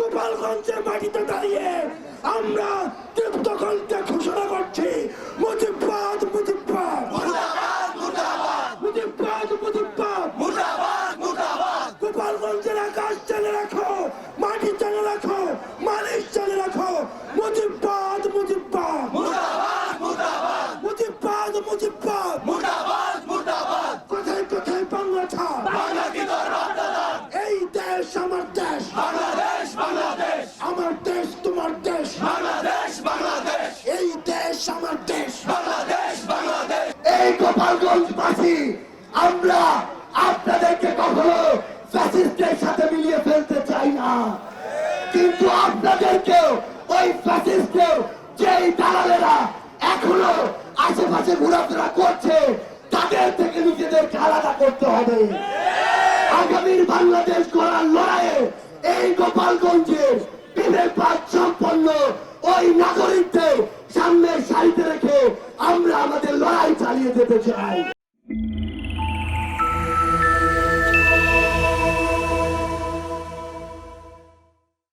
গোপালগঞ্জের মাটিতে দাঁড়িয়ে আমরা তৃপ্ত কণ্ঠে ঘোষণা করছি মুজিবাদ মুজিবাদ মুজিবাদ মুজিবাদ গোপালগঞ্জের আকাশ চালে রাখো মাটি চালে রাখো মালিশ চালে রাখো। মুজিবাদ মুজিবাদ মুজিবাদ মুজিবাদ কোথায় কোথায় বাংলা এই দেশ আমার দেশ। গোপালগঞ্জবাসী, আমরা আপনাদেরকে কখনো ফ্যাসিস্টের সাথে মিলিয়ে ফেলতে চাই না। কিন্তু আপনাদেরকেও, ওই ফ্যাসিস্টেও যেই দালালেরা এখনও আশেপাশে ঘোরাফেরা করছে, তাদের থেকে নিজেদেরকে আলাদা করতে হবে। আগামীর বাংলাদেশ গড়ার লড়াইয়ে এই গোপালগঞ্জের বিবেকবাদ সম্পন্ন ওই নাগরিকদের আমাদের লড়াই চালিয়ে যেতে চাই।